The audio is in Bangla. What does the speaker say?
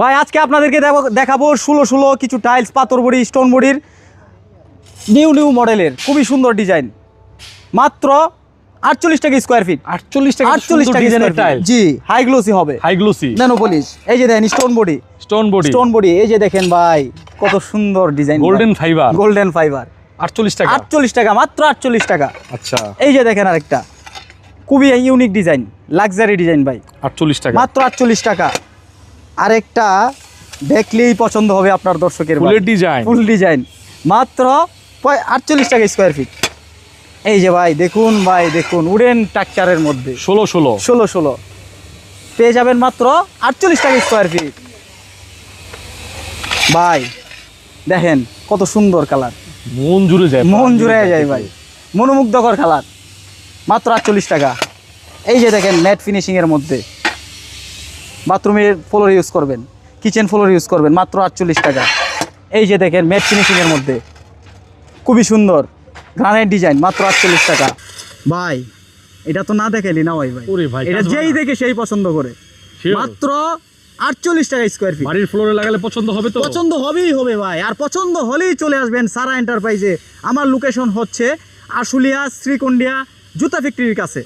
ভাই আজকে আপনাদেরকে দেখাবো ষোলো ষোলো কিছু টাইলস পাথর বড়ি স্টোন বডির নিউ নিউ মডেলের খুবই সুন্দর ডিজাইন মাত্র আটচল্লিশ টাকা স্কোয়ার ফিট আটচল্লিশ টাকা আটচল্লিশ টাকা জি হাই গ্লোসি হবে। হাই গ্লোসি ন্যানো পলিশ এই যে দেখেন stone body stone body stone body এই যে দেখেন ভাই কত সুন্দর design golden fibre golden fibre আটচল্লিশ টাকা। আটচল্লিশ টাকা মাত্র আটচল্লিশ টাকা। আচ্ছা। এই যে দেখেন আরেকটা। খুবই ইউনিক ডিজাইন লাক্সারি ডিজাইন ভাই। আটচল্লিশ টাকা। মাত্র আটচল্লিশ টাকা। আরেকটা দেখলেই পছন্দ হবে আপনার দর্শকের ফুলের ডিজাইন ফুল ডিজাইন মাত্র আটচল্লিশ টাকা স্কোয়ার ফিট এই যে ভাই দেখুন ভাই দেখুন উডেন টাকচারের মধ্যে। ষোলো ষোলো। ষোলো ষোলো। পেয়ে যাবেন মাত্র আটচল্লিশ টাকা স্কোয়ার ফিট ভাই দেখেন কত সুন্দর কালার মন জুড়ে যায় মন জুড়ে যায় ভাই। মনোমুগ্ধকর কালার মাত্র আটচল্লিশ টাকা। এই যে দেখেন ম্যাট ফিনিশিংয়ের মধ্যে। বাথরুমের ফ্লোর ইউজ করবেন কিচেন ফ্লোর ইউজ করবেন মাত্র আটচল্লিশ টাকা। এই যে দেখেন ম্যাট ফিনিশিংয়ের মধ্যে। খুবই সুন্দর গ্রানাইট ডিজাইন মাত্র আটচল্লিশ টাকা। ভাই এটা তো না দেখেলি না ভাই ভাই? ভাই, এটা যেই দেখে সেই পছন্দ করে। মাত্র আটচল্লিশ টাকা স্কোয়ার ফিট বাড়ির ফ্লোরে লাগালে পছন্দ হবে তো? পছন্দ হবেই হবে ভাই আর পছন্দ হলেই চলে আসবেন সারা এন্টারপ্রাইজে আমার লোকেশন হচ্ছে আশুলিয়া শ্রীকুন্ডিয়া জুতা ফ্যাক্টরির কাছে।